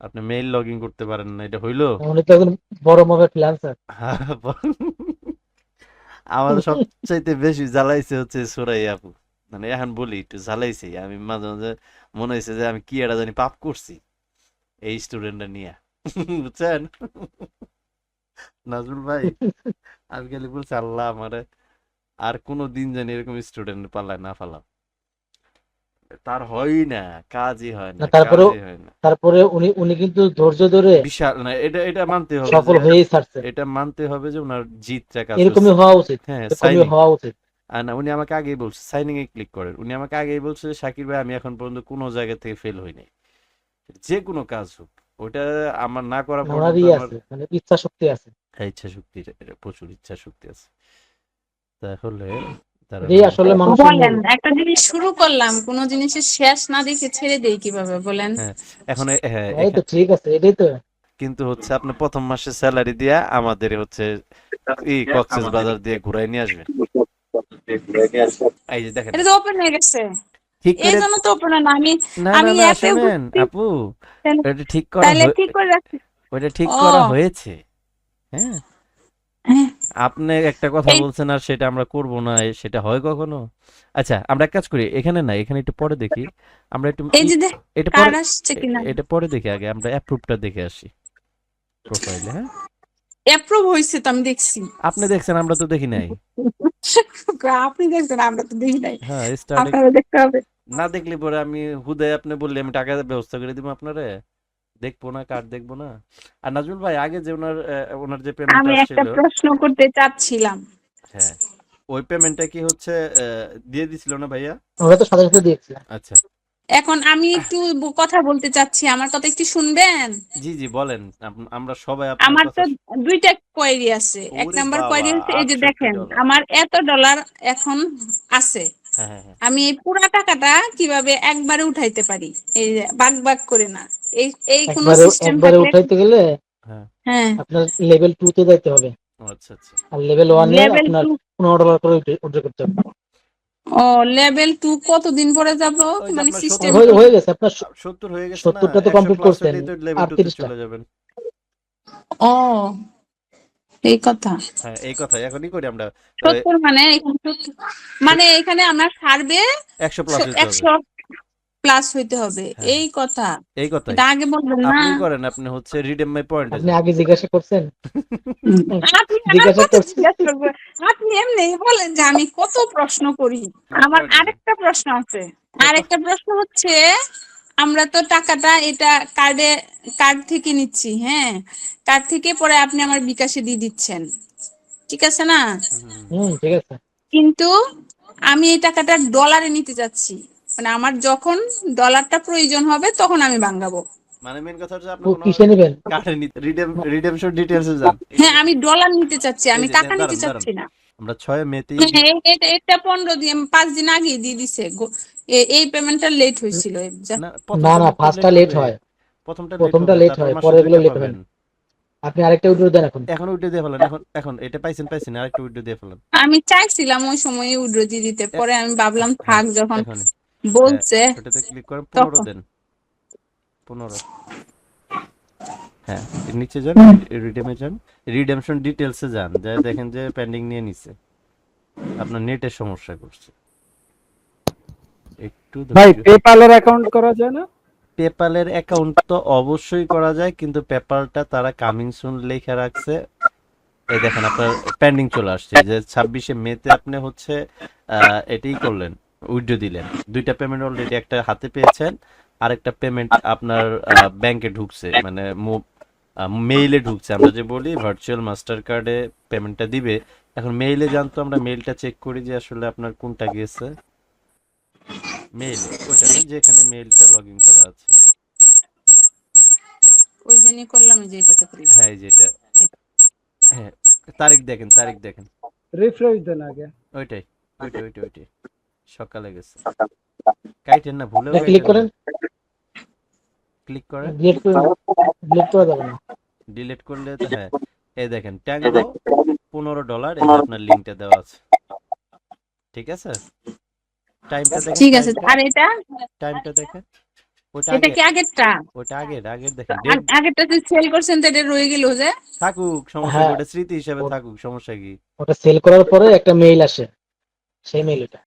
আপনি mail log in করতে পারেন না এটা হইল? উনি তো একজন বড় মাপের ফ্রিল্যান্সার আমার সবচাইতে বেশি জ্বালাইছে হচ্ছে সুরাই আপু। মানে এখন বলি একটু জ্বালাইছে আমি মাঝে মাঝে মনে হয়েছে যে আমি কি একটা জানি পাপ করছি এই স্টুডেন্টটা নিয়ে। বুঝছেন? নাজরুল ভাই আমি খালি বলছি আল্লাহ আমারে আর কোনো দিন জানি এরকম স্টুডেন্ট পাল্লায় না ফালাম তার হয় না কাজই হয় না না তারপরে উনি উনি কিন্তু ধৈর্য ধরে বিশাল না এটা এটা মানতে হবে সফল হয়েই ছাড়ছে এটা মানতে হবে যে ওনার জিতটা কাজ এরকমই হওয়া উচিত হ্যাঁ এরকমই হওয়া উচিত। আর না উনি আমাকে আগেই বলছে সাইনিং এ ক্লিক করেন। উনি আমাকে আগেই বলছে শাকির ভাই আমি এখন পর্যন্ত কোনো জায়গা থেকে ফেল হই নাই যে কোনো কাজ হোক ওটা আমার না করা ওনারই আছে মানে ইচ্ছা শক্তি আছে। হ্যাঁ, ইচ্ছা শক্তি এটা প্রচুর ইচ্ছা শক্তি আছে। তাহলে আসলে বলেন একটা জিনিস শুরু করলাম কোন জিনিসের শেষ না দেখে ছেড়ে দেই কীভাবে বলেন। হ্যাঁ, এখন হ্যাঁ এই তো ঠিক আছে এটাই তো। কিন্তু হচ্ছে আপনি প্রথম মাসে স্যালারি দিয়া আমাদের হচ্ছে এই কক্সেস বাজার দিয়ে ঘুরাই নিয়ে আসবেন। এই যে দেখেন। এটা তো ওপেন হয়ে গেছে। ঠিক করে জন্য তো ওপেন না আমি আমি না না অ্যাপে আপু এটা ঠিক করা তাহলে ঠিক করে রাখছি ওইটা ঠিক করা হয়েছে। হ্যাঁ। হ্যাঁ। আপনি একটা কথা বলছেন আর সেটা আমরা করব না সেটা হয় কখনো? আচ্ছা আমরা এক কাজ করি এখানে না এখানে একটু পরে দেখি। আমরা একটু এটা পরে আসছে কিনা? এটা পরে দেখি আগে আমরা অ্যাপ্রুভটা দেখে আসি। প্রোফাইলে হ্যাঁ? অ্যাপ্রুভ হয়েছে তো আমি দেখছি। আপনি দেখছেন আমরা তো দেখি নাই। আপনি দেখছেন আমরা তো দেখি নাই। হ্যাঁ স্টার্টিং আপনারা দেখতে হবে। না দেখলে পরে আমি হুদায় আপনি বললে আমি টাকা ব্যবস্থা করে দিব আপনারে। দেখব না কার দেখব না? আর নাজমুল ভাই আগে যে ওনার আহ, ওনার যে পেমেন্ট আমি একটা প্রশ্ন করতে চাচ্ছিলাম। হ্যাঁ। ওই পেমেন্টটা কি হচ্ছে আহ, দিয়ে দিছিল না ভাইয়া? ওরা তো সাথে সাথে দিয়েছে। আচ্ছা। এখন আমি একটু কথা বলতে চাচ্ছি আমার কথা একটু শুনবেন? জি জি বলেন। আমরা সবাই আপনার আমার তো দুইটা কোয়েরি আছে। এক নাম্বার কোয়েরি হচ্ছে এই যে দেখেন আমার এত ডলার এখন আছে। আমি এই পুরা টাকাটা কীভাবে একবারে উঠাইতে পারি? এই বাগ বাগ করে না। এই এই কোন সিস্টেম একবারে উঠাইতে গেলে হ্যাঁ। হ্যাঁ। আপনার লেভেল টু তে যাইতে হবে। আচ্ছা আচ্ছা। আর লেভেল ওয়ান এ আপনার টু পনেরো ডলার করে উঠে করতে হবে। ও লেভেল টু কতদিন পরে যাব? মানে সিস্টেম হয়ে হয়ে গেছে আপনার স- সত্তর হয়ে গেছে না সত্তরটা তো 100 complete plus করছেন, হলেই তো level two তে 38 টা। চলে যাবেন। ও এই কথা। হ্যাঁ এই কথা এখনই করি আমরা। সত্তর মানে মানে এখানে আমার সার্ভে একশো প্লাস একশো প্লাস হইতে হবে। হ্যাঁ। এই কথা। এই কথাই। এটা আগে বলবেন না। আপনি করেন আপনি হচ্ছে রিডেম মাই পয়েন্ট আপনি আগে জিজ্ঞাসা করছেন? আপনি জিজ্ঞাসা কথা করছি। জিজ্ঞাসা করবেন। আপনি এমনি বলেন যে আমি কত প্রশ্ন করি। আমার আরেকটা প্রশ্ন আছে। আরেকটা প্রশ্ন হচ্ছে আমরা তো টাকাটা এটা কার্ডে কার্ড থেকে নিচ্ছি হ্যাঁ। কার্ড থেকে পরে আপনি আমার বিকাশে দিয়ে দিচ্ছেন। ঠিক আছে না? ঠিক আছে। কিন্তু আমি এই টাকাটা ডলারে নিতে যাচ্ছি। মানে আমার যখন ডলারটা প্রয়োজন হবে তখন আমি ভাঙাবো। মানে মেন কথা হচ্ছে আপনি কিসে নেবেন? কার্ডে রিডেম রিডেমশন ডিটেইলসে যান। হ্যাঁ আমি ডলার নিতে চাচ্ছি আমি টাকা নিতে চাচ্ছি না। আমরা ছয় মেতেই হ্যাঁ, এটা পনেরো দিন পাঁচ দিন আগে দিয়ে দিছে। গো- এ- এই পেমেন্টটা লেট হয়েছিল না না ফার্স্টটা লেট হয়। প্রথমটা প্রথমটা late হয়, মাসে পরে এগুলো দুইটা হবে। আপনি আরেকটা উইড্রো দেন এখন। এখন উইড্রো দিয়ে ফেলেন এখন এখন এটা পাইছেন পাইছেন আরেকটা উইড্রো দিয়ে ফেলেন আমি চাইছিলাম ওই সময় উইড্রো দিয়ে দিতে পরে আমি ভাবলাম থাক যখন বলছে ওটাতে ক্লিক করেন পনেরো তখন। দেন পনেরো। হ্যাঁ নিচে যান রিডেমে যান রিডেমশন ডিটেলসে যান যা দেখেন যে পেন্ডিং নিয়ে নিছে। আপনার নেটের সমস্যা করছে। একটু ভাই পেপালের অ্যাকাউন্ট করা যায় না? পেপালের অ্যাকাউন্ট তো অবশ্যই করা যায় কিন্তু পেপালটা তারা কামিং সুন লেখা রাখছে। এই দেখেন আপনার পেন্ডিং চলে আসছে যে ছাব্বিশে মেতে আপনি হচ্ছে এটাই করলেন উইথড্র দিলেন। দুইটা পেমেন্ট অলরেডি একটা হাতে পেয়েছেন আরেকটা পেমেন্ট আপনার ব্যাংকে ঢুকছে মানে মেইলে ঢুকছে। আমরা যে বলি ভার্চুয়াল মাস্টার কার্ডে পেমেন্টটা দিবে এখন মেইলে জানতো আমরা মেইলটা চেক করি যে আসলে আপনার কোনটা গেছে। মেইল ওটা না যেখানে মেইলটা লগ ইন করা আছে। ওই জন্যই করলাম যে এটাতে করি হ্যাঁ এই যেটা হ্যাঁ তারিখ দেখেন তারিখ দেখেন। রিফ্রেশ দেন আগে। ওইটাই ওইটাই ওইটাই ওইটাই। সকালে গেছে। কাইটেন না ভুলে ক্লিক করেন ক্লিক করেন ডিলিট করে। ডিলিট করা যাবে না। ডিলিট করলে তো হ্যাঁ। এই দেখেন ট্যাঙ্গো পনেরো ডলার এই আপনার লিঙ্কটা দেওয়া আছে। ঠিক আছে? টাইমটা দেখেন ঠিক আছে আর এটা? টাইমটা দেখেন। ওটা এটা কি আগেরটা? ওটা আগের আগের দেখেন। আগেরটা যে সেল করছেন তো এটা রয়ে গেল যে? থাকুক সমস্যা হ্যাঁ। ওটা স্মৃতি হিসেবে থাকুক সমস্যা কি? ওটা সেল করার পরে একটা মেইল আসে। সেই মেইল এটা